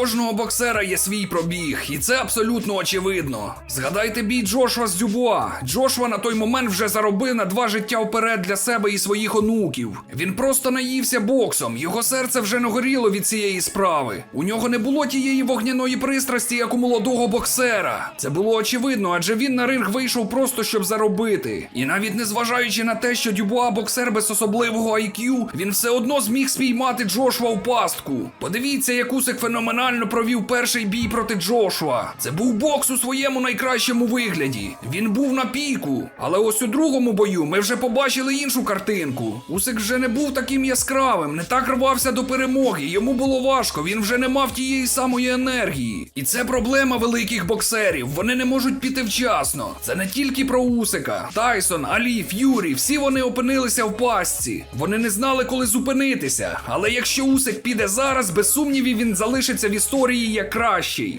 кожного боксера є свій пробіг, і це абсолютно очевидно. Згадайте бій Джошуа з Дюбуа. Джошуа на той момент вже заробив на два життя вперед для себе і своїх онуків. Він просто наївся боксом. Його серце вже не горіло від цієї справи. У нього не було тієї вогняної пристрасті, як у молодого боксера. Це було очевидно, адже він на ринг вийшов просто щоб заробити. І навіть незважаючи на те, що Дюбуа боксер без особливого IQ, він все одно зміг спіймати Джошуа в пастку. Подивіться, як Усик феноменально провів перший бій проти Джошуа. Це був бокс у своєму найкращому вигляді. Він був на піку. Але ось у другому бою ми вже побачили іншу картинку. Усик вже не був таким яскравим, не так рвався до перемоги. Йому було важко, він вже не мав тієї самої енергії. І це проблема великих боксерів. Вони не можуть піти вчасно. Це не тільки про Усика. Тайсон, Алі, Ф'юрі, всі вони опинилися в пастці. Вони не знали, коли зупинитися. Але якщо Усик піде зараз, без сумнівів він залишиться в історії є кращий.